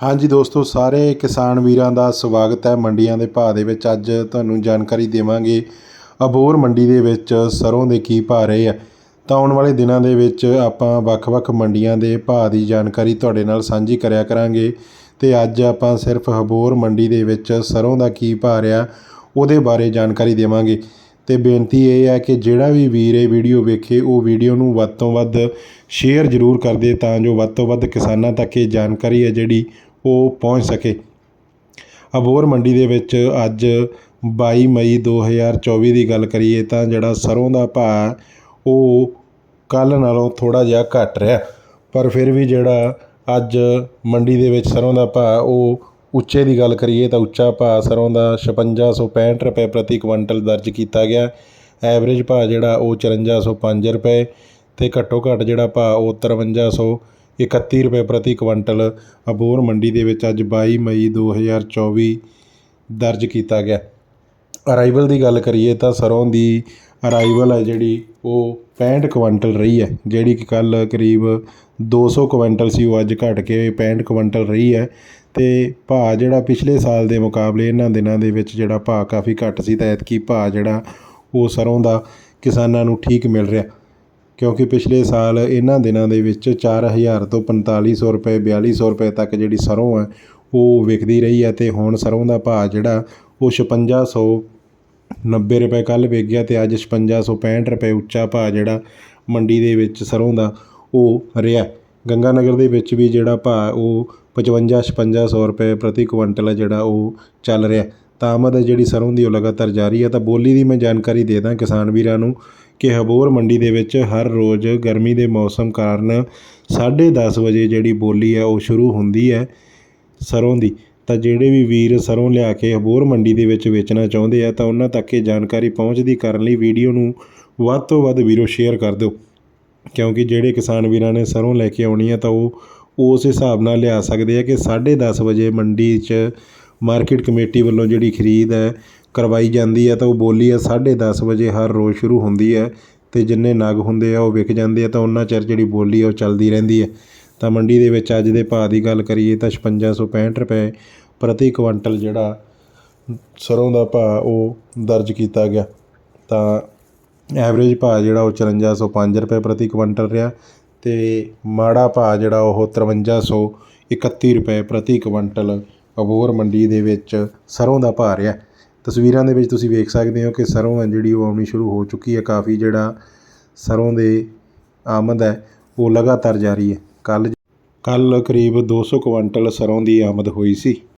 ਹਾਂਜੀ ਦੋਸਤੋ, ਸਾਰੇ ਕਿਸਾਨ ਵੀਰਾਂ ਦਾ ਸਵਾਗਤ ਹੈ ਮੰਡੀਆਂ ਦੇ ਭਾਅ ਦੇ ਵਿੱਚ। ਅੱਜ ਤੁਹਾਨੂੰ ਜਾਣਕਾਰੀ ਦੇਵਾਂਗੇ ਅਬੋਰ ਮੰਡੀ ਦੇ ਵਿੱਚ ਸਰੋਂ ਦੇ ਕੀ ਭਾਅ ਰਹੇ ਆ। ਤਾਂ ਆਉਣ ਵਾਲੇ ਦਿਨਾਂ ਦੇ ਵਿੱਚ ਆਪਾਂ ਵੱਖ-ਵੱਖ ਮੰਡੀਆਂ ਦੇ ਭਾਅ ਦੀ ਜਾਣਕਾਰੀ ਤੁਹਾਡੇ ਨਾਲ ਸਾਂਝੀ ਕਰਿਆ ਕਰਾਂਗੇ। ਤੇ ਅੱਜ ਆਪਾਂ ਸਿਰਫ ਅਬੋਰ ਮੰਡੀ ਦੇ ਵਿੱਚ ਸਰੋਂ ਦਾ ਕੀ ਭਾਅ ਰਿਹਾ, ਉਹਦੇ ਬਾਰੇ ਜਾਣਕਾਰੀ ਦੇਵਾਂਗੇ। ਤੇ ਬੇਨਤੀ ਇਹ ਹੈ ਕਿ ਜਿਹੜਾ ਵੀ ਵੀਰ ਇਹ ਵੀਡੀਓ ਵੇਖੇ, ਉਹ ਵੀਡੀਓ ਨੂੰ ਵੱਧ ਤੋਂ ਵੱਧ ਸ਼ੇਅਰ ਜ਼ਰੂਰ ਕਰ ਦੇ ਤਾਂ ਜੋ ਵੱਧ ਤੋਂ ਵੱਧ ਕਿਸਾਨਾਂ ਤੱਕ ਇਹ ਜਾਣਕਾਰੀ ਹੈ ਜਿਹੜੀ ਉਹ ਪਹੁੰਚ ਸਕੇ। ਅਬੋਰ ਮੰਡੀ ਦੇ ਵਿੱਚ ਅੱਜ 22 ਮਈ 2024 ਦੀ ਗੱਲ ਕਰੀਏ ਤਾਂ ਜਿਹੜਾ ਸਰੋਂ ਦਾ ਭਾਅ ਉਹ ਕੱਲ੍ਹ ਨਾਲੋਂ ਥੋੜ੍ਹਾ ਜਿਹਾ ਘੱਟ ਰਿਹਾ। ਪਰ ਫਿਰ ਵੀ ਜਿਹੜਾ ਅੱਜ ਮੰਡੀ ਦੇ ਵਿੱਚ ਸਰੋਂ ਦਾ ਭਾਅ, ਉਹ ਉੱਚੇ ਦੀ ਗੱਲ ਕਰੀਏ ਤਾਂ ਉੱਚਾ ਭਾਅ ਸਰੋਂ ਦਾ 5665 ਰੁਪਏ ਪ੍ਰਤੀ ਕੁਇੰਟਲ ਦਰਜ ਕੀਤਾ ਗਿਆ। ਐਵਰੇਜ ਭਾਅ ਜਿਹੜਾ ਉਹ 5405 ਰੁਪਏ ਤੇ ਘੱਟੋ ਘੱਟ ਜਿਹੜਾ ਭਾਅ ਉਹ ਇਕੱਤੀ ਰੁਪਏ ਪ੍ਰਤੀ ਕੁਇੰਟਲ ਅਬੋਹਰ ਮੰਡੀ ਦੇ ਵਿੱਚ ਅੱਜ 22 ਮਈ 2024 ਦਰਜ ਕੀਤਾ ਗਿਆ। ਅਰਾਈਵਲ ਦੀ ਗੱਲ ਕਰੀਏ ਤਾਂ ਸਰੋਂ ਦੀ ਅਰਾਈਵਲ ਹੈ ਜਿਹੜੀ, ਉਹ 65 ਕੁਇੰਟਲ ਰਹੀ ਹੈ, ਜਿਹੜੀ ਕਿ ਕੱਲ ਕਰੀਬ 200 ਕੁਇੰਟਲ ਸੀ, ਉਹ ਅੱਜ ਘਟ ਕੇ 65 ਕੁਇੰਟਲ ਰਹੀ ਹੈ। ਤੇ ਭਾਅ ਜਿਹੜਾ ਪਿਛਲੇ ਸਾਲ ਦੇ ਮੁਕਾਬਲੇ ਇਹਨਾਂ ਦਿਨਾਂ ਦੇ ਵਿੱਚ ਜਿਹੜਾ ਭਾਅ ਕਾਫੀ ਘੱਟ ਸੀ, ਤਾਂ ਐਤਕੀ ਭਾਅ ਜਿਹੜਾ ਉਹ ਸਰੋਂ ਦਾ ਕਿਸਾਨਾਂ ਨੂੰ ਠੀਕ ਮਿਲ ਰਿਹਾ। ਕਿਉਂਕਿ ਪਿਛਲੇ ਸਾਲ ਇਹਨਾਂ ਦਿਨਾਂ ਦੇ ਵਿੱਚ 4000 ਤੋਂ 4500 ਰੁਪਏ 4200 ਰੁਪਏ ਤੱਕ ਜਿਹੜੀ ਸਰੋਂ ਹੈ, ਉਹ ਵਿਕਦੀ ਰਹੀ ਹੈ ਤੇ ਹੁਣ ਸਰੋਂ ਦਾ ਭਾਅ ਜਿਹੜਾ, ਉਹ 5600 90 ਰੁਪਏ ਕੱਲ ਵਿਕ ਗਿਆ ਤੇ ਅੱਜ 5665 ਰੁਪਏ ਉੱਚਾ ਭਾਅ ਜਿਹੜਾ ਮੰਡੀ ਦੇ ਵਿੱਚ ਸਰੋਂ ਦਾ, ਉਹ ਰਿਹਾ। ਗੰਗਾ ਨਗਰ ਦੇ ਵਿੱਚ ਵੀ ਜਿਹੜਾ ਭਾਅ, ਉਹ 55 5600 ਰੁਪਏ ਪ੍ਰਤੀ ਕੁਇੰਟਲ ਹੈ ਜਿਹੜਾ ਉਹ ਚੱਲ ਰਿਹਾ। ਤਾਂ ਆਮਦ ਹੈ ਜਿਹੜੀ ਸਰੋਂ ਦੀ ਉਹ ਲਗਾਤਾਰ ਜਾਰੀ ਹੈ। ਤਾਂ ਬੋਲੀ ਦੀ ਮੈਂ ਜਾਣਕਾਰੀ ਦੇ ਦਾਂ ਕਿਸਾਨ ਵੀਰਾਂ ਨੂੰ ਕਿ ਹਬੋਰ ਮੰਡੀ ਦੇ ਵਿੱਚ ਹਰ ਰੋਜ਼ ਗਰਮੀ ਦੇ ਮੌਸਮ ਕਾਰਨ ਸਾਢੇ ਦਸ ਵਜੇ ਜਿਹੜੀ ਬੋਲੀ ਹੈ ਉਹ ਸ਼ੁਰੂ ਹੁੰਦੀ ਹੈ ਸਰ੍ਹੋਂ ਦੀ। ਤਾਂ ਜਿਹੜੇ ਵੀ ਵੀਰ ਸਰ੍ਹੋਂ ਲਿਆ ਕੇ ਹਬੋਰ ਮੰਡੀ ਦੇ ਵਿੱਚ ਵੇਚਣਾ ਚਾਹੁੰਦੇ ਆ, ਤਾਂ ਉਹਨਾਂ ਤੱਕ ਇਹ ਜਾਣਕਾਰੀ ਪਹੁੰਚਦੀ ਕਰਨ ਲਈ ਵੀਡੀਓ ਨੂੰ ਵੱਧ ਤੋਂ ਵੱਧ ਵੀਰੋ ਸ਼ੇਅਰ ਕਰ ਦਿਓ। ਕਿਉਂਕਿ ਜਿਹੜੇ ਕਿਸਾਨ ਵੀਰਾਂ ਨੇ ਸਰੋਂ ਲੈ ਕੇ ਆਉਣੀ ਆ ਤਾਂ ਉਹ ਉਸ ਹਿਸਾਬ ਨਾਲ ਲਿਆ ਸਕਦੇ ਆ ਕਿ 10:30 ਵਜੇ ਮੰਡੀ 'ਚ ਮਾਰਕੀਟ ਕਮੇਟੀ ਵੱਲੋਂ ਜਿਹੜੀ ਖਰੀਦ ਹੈ ਕਰਵਾਈ ਜਾਂਦੀ ਹੈ ਤਾਂ ਉਹ ਬੋਲੀ ਹੈ 10:30 ਵਜੇ ਹਰ ਰੋਜ਼ ਸ਼ੁਰੂ ਹੁੰਦੀ ਹੈ ਅਤੇ ਜਿੰਨੇ ਨਗ ਹੁੰਦੇ ਆ ਉਹ ਵਿਕ ਜਾਂਦੇ ਆ ਤਾਂ ਉਹਨਾਂ ਚਿਰ ਜਿਹੜੀ ਬੋਲੀ ਆ ਉਹ ਚੱਲਦੀ ਰਹਿੰਦੀ ਹੈ। ਤਾਂ ਮੰਡੀ ਦੇ ਵਿੱਚ ਅੱਜ ਦੇ ਭਾਅ ਦੀ ਗੱਲ ਕਰੀਏ ਤਾਂ 5665 ਰੁਪਏ ਪ੍ਰਤੀ ਕੁਇੰਟਲ ਜਿਹੜਾ ਸਰ੍ਹੋਂ ਦਾ ਭਾਅ ਉਹ ਦਰਜ ਕੀਤਾ ਗਿਆ। ਤਾਂ ਐਵਰੇਜ ਭਾਅ ਜਿਹੜਾ ਉਹ 5405 ਰੁਪਏ ਪ੍ਰਤੀ ਕੁਇੰਟਲ ਰਿਹਾ ਅਤੇ ਮਾੜਾ ਭਾਅ ਜਿਹੜਾ ਉਹ 5331 ਰੁਪਏ ਪ੍ਰਤੀ ਕੁਇੰਟਲ ਅਬੋਹਰ ਮੰਡੀ ਦੇ ਵਿੱਚ ਸਰ੍ਹੋਂ ਦਾ ਭਾਅ ਰਿਹਾ। ਤਸਵੀਰਾਂ ਦੇ ਵਿੱਚ ਤੁਸੀਂ ਵੇਖ ਸਕਦੇ ਹੋ ਕਿ ਸਰ੍ਹੋਂ ਹੈ ਜਿਹੜੀ ਉਹ ਆਉਣੀ ਸ਼ੁਰੂ ਹੋ ਚੁੱਕੀ ਹੈ। ਕਾਫੀ ਜਿਹੜਾ ਸਰ੍ਹੋਂ ਦੇ ਆਮਦ ਹੈ, ਉਹ ਲਗਾਤਾਰ ਜਾਰੀ ਹੈ। ਕੱਲ੍ਹ ਕੱਲ੍ਹ ਕਰੀਬ ਦੋ ਸੌ ਕੁਇੰਟਲ ਸਰ੍ਹੋਂ ਦੀ ਆਮਦ ਹੋਈ ਸੀ।